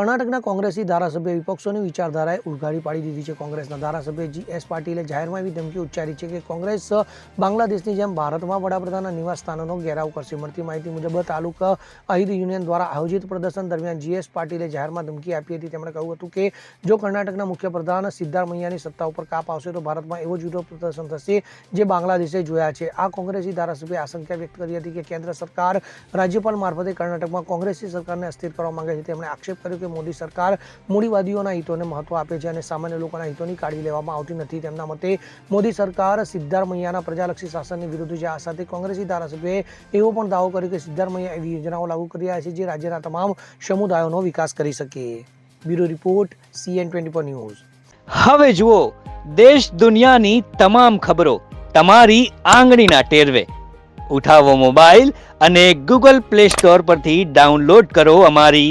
કર્ણાટકના કોંગ્રેસી ધારાસભ્ય વિપક્ષોની વિચારધારાએ ઉઘાડી પાડી દીધી છે. કોંગ્રેસના ધારાસભ્ય જી એસ પાટીલે જાહેરમાં એવી ધમકી ઉચ્ચારી છે કે કોંગ્રેસ બાંગ્લાદેશની જેમ ભારતમાં વડાપ્રધાનના નિવાસ સ્થાનોનો ઘેરાવ કરશે. મળતી માહિતી મુજબ તાલુકા અહીદ યુનિયન દ્વારા આયોજિત પ્રદર્શન દરમિયાન જી એસ પાટીલે જાહેરમાં ધમકી આપી હતી. તેમણે કહ્યું હતું કે, જો કર્ણાટકના મુખ્યપ્રધાન સિદ્ધારમૈયાની સત્તા ઉપર કાપ આવશે, તો ભારતમાં એવો જ વિરોધ પ્રદર્શન થશે જે બાંગ્લાદેશે જોયા છે. આ કોંગ્રેસી ધારાસભ્ય આશંકા વ્યક્ત કરી હતી કે કેન્દ્ર સરકાર રાજ્યપાલ મારફતે કર્ણાટકમાં કોંગ્રેસી સરકારને અસ્થિર કરવા માંગે છે. તેમણે આક્ષેપ કર્યો કે મોદી સરકાર મૂડીવાદીઓના હિતોને મહત્વ આપે છે અને સામાન્ય લોકોના હિતોની કાઢી લેવામાં આવતી નથી. તેમના મતે મોદી સરકાર સિદ્ધારમૈયાના પ્રજાલક્ષી શાસનની વિરુદ્ધ છે. આ સાથે કોંગ્રેસી ધારાસભ્યોએ એવો પણ દાવો કર્યો કે સિદ્ધારમૈયા એવી યોજનાઓ લાગુ કરી રહ્યા છે જે રાજ્યના તમામ સમુદાયોનો વિકાસ કરી શકે. Bureau report CN twenty four News. હવે જુઓ, દેશ દુનિયાની તમામ ખબરો તમારી આંગળીના ટેરવે. ઉઠાવો મોબાઈલ અને ગૂગલ પ્લે સ્ટોર પરથી ડાઉનલોડ કરો અમારી